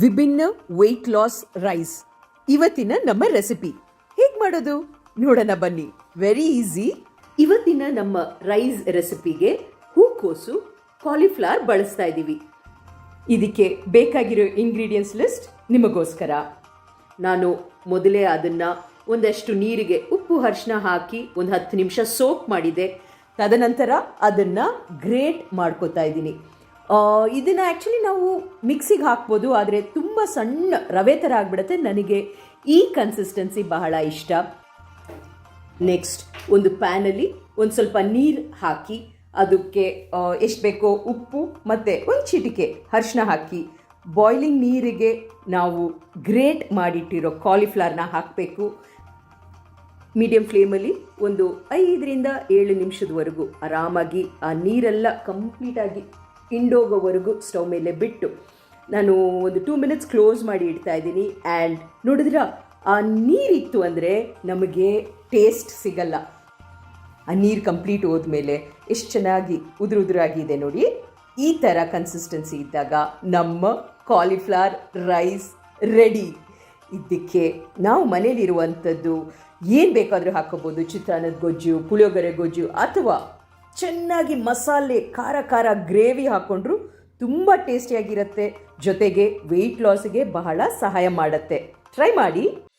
ವಿಭಿನ್ನ weight loss rice ಇವತ್ತಿನ ನಮ್ಮ ರೆಸಿಪಿ ಹೇಗೆ ಮಾಡೋದು? ನೋಡೋಣ ಬನ್ನಿ. ವೆರಿ ಈಸಿ ಇವತ್ತಿನ ನಮ್ಮ ರೈಸ್ ರೆಸಿಪಿಗೆ ಹೂಕೋಸು ಕಾಲಿಫ್ಲವರ್ ಬಳಸ್ತಾ ಇದ್ದೀವಿ ಇದಕ್ಕೆ ಬೇಕಾಗಿರೋ ಇಂಗ್ರೀಡಿಯೆಂಟ್ಸ್ ಲಿಸ್ಟ್ ನಿಮಗೋಸ್ಕರ. ನಾನು ಮೊದಲೇ ಅದನ್ನು ಒಂದಷ್ಟು ನೀರಿಗೆ ಉಪ್ಪು ಅರಿಶಿನ ಹಾಕಿ ಒಂದು ಹತ್ತು ನಿಮಿಷ ಸೋಕ್ ಮಾಡಿದೆ. ತದನಂತರ ಅದನ್ನು ಗ್ರೇಟ್ ಮಾಡ್ಕೋತಾ ಇದ್ದೀನಿ ಇದನ್ನು ಆ್ಯಕ್ಚುಲಿ ನಾವು ಮಿಕ್ಸಿಗೆ ಹಾಕ್ಬೋದು, ಆದರೆ ತುಂಬ ಸಣ್ಣ ರವೆ ಥರ ಆಗಿಬಿಡುತ್ತೆ. ನನಗೆ ಈ ಕನ್ಸಿಸ್ಟೆನ್ಸಿ ಬಹಳ ಇಷ್ಟ. ನೆಕ್ಸ್ಟ್ ಒಂದು ಪ್ಯಾನಲ್ಲಿ ಒಂದು ಸ್ವಲ್ಪ ನೀರು ಹಾಕಿ, ಅದಕ್ಕೆ ಎಷ್ಟು ಬೇಕೋ ಉಪ್ಪು ಮತ್ತು ಒಂದು ಚಿಟಿಕೆ ಅರ್ಶಿನ ಹಾಕಿ. ಬಾಯ್ಲಿಂಗ್ ನೀರಿಗೆ ನಾವು ಗ್ರೇಟ್ ಮಾಡಿಟ್ಟಿರೋ ಕಾಲಿಫ್ಲವರ್ನ ಹಾಕಬೇಕು. ಮೀಡಿಯಂ ಫ್ಲೇಮಲ್ಲಿ ಒಂದು ಐದರಿಂದ ಏಳು ನಿಮಿಷದವರೆಗೂ ಆರಾಮಾಗಿ ಆ ನೀರೆಲ್ಲ ಕಂಪ್ಲೀಟಾಗಿ ಇಂಡೋಗೋವರೆಗೂ ಸ್ಟವ್ ಮೇಲೆ ಬಿಟ್ಟು ನಾನು ಒಂದು ಟೂ ಮಿನಿಟ್ಸ್ ಕ್ಲೋಸ್ ಮಾಡಿ ಇಡ್ತಾ ಇದ್ದೀನಿ. ಆ್ಯಂಡ್ ನೋಡಿದ್ರ, ಆ ನೀರಿತ್ತು ಅಂದರೆ ನಮಗೆ ಟೇಸ್ಟ್ ಸಿಗಲ್ಲ. ಆ ನೀರು ಕಂಪ್ಲೀಟ್ ಹೋದ್ಮೇಲೆ ಎಷ್ಟು ಚೆನ್ನಾಗಿ ಉದುರು ಉದುರಾಗಿದೆ ನೋಡಿ. ಈ ಥರ ಕನ್ಸಿಸ್ಟೆನ್ಸಿ ಇದ್ದಾಗ ನಮ್ಮ ಕಾಲಿಫ್ಲವರ್ ರೈಸ್ ರೆಡಿ ಇದಕ್ಕೆ ನಾವು ಮನೇಲಿರುವಂಥದ್ದು ಏನು ಬೇಕಾದರೂ ಹಾಕೋಬೋದು ಚಿತ್ರಾನ್ನದ ಗೊಜ್ಜು, ಪುಳಿಯೋಗರೆ ಗೊಜ್ಜು ಅಥವಾ ಚೆನ್ನಾಗಿ ಮಸಾಲೆ, ಖಾರ ಖಾರ ಗ್ರೇವಿ ಹಾಕ್ಕೊಂಡ್ರು ತುಂಬ ಟೇಸ್ಟಿಯಾಗಿರುತ್ತೆ. ಜೊತೆಗೆ ವೆಯ್ಟ್ ಲಾಸ್ಗೆ ಬಹಳ ಸಹಾಯ ಮಾಡುತ್ತೆ. ಟ್ರೈ ಮಾಡಿ.